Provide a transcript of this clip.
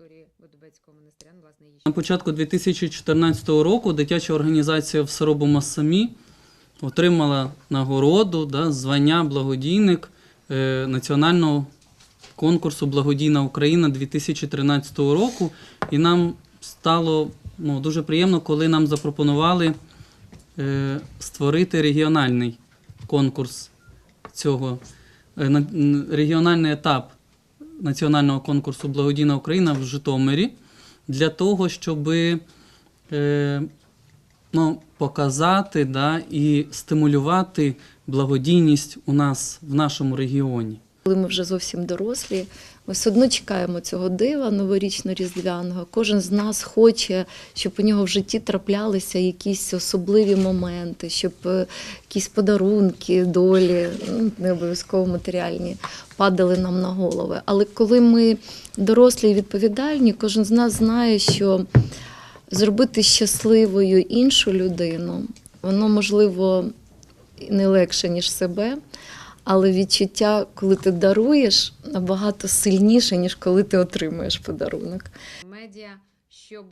ну, На початку 2014 року дитяча організація в Саробома самі отримала нагороду, да, звання благодійник е, національного конкурсу Благодійна Україна 2013 року. І нам стало ну, дуже приємно, коли нам запропонували е, створити регіональний конкурс цього, е, регіональний етап національного конкурсу Благодійна Україна в Житомирі для того, щоб е, ну, показати да, і стимулювати благодійність у нас в нашому регіоні. Коли ми вже зовсім дорослі, ми все одно чекаємо цього дива новорічно-різдвяного. Кожен з нас хоче, щоб у нього в житті траплялися якісь особливі моменти, щоб е, якісь подарунки, долі, ну, не обов'язково матеріальні, падали нам на голови. Але коли ми дорослі і відповідальні, кожен з нас знає, що зробити щасливою іншу людину, воно можливо не легше, ніж себе. Але відчуття, коли ти даруєш, набагато сильніше, ніж коли ти отримуєш подарунок. медіа, щоб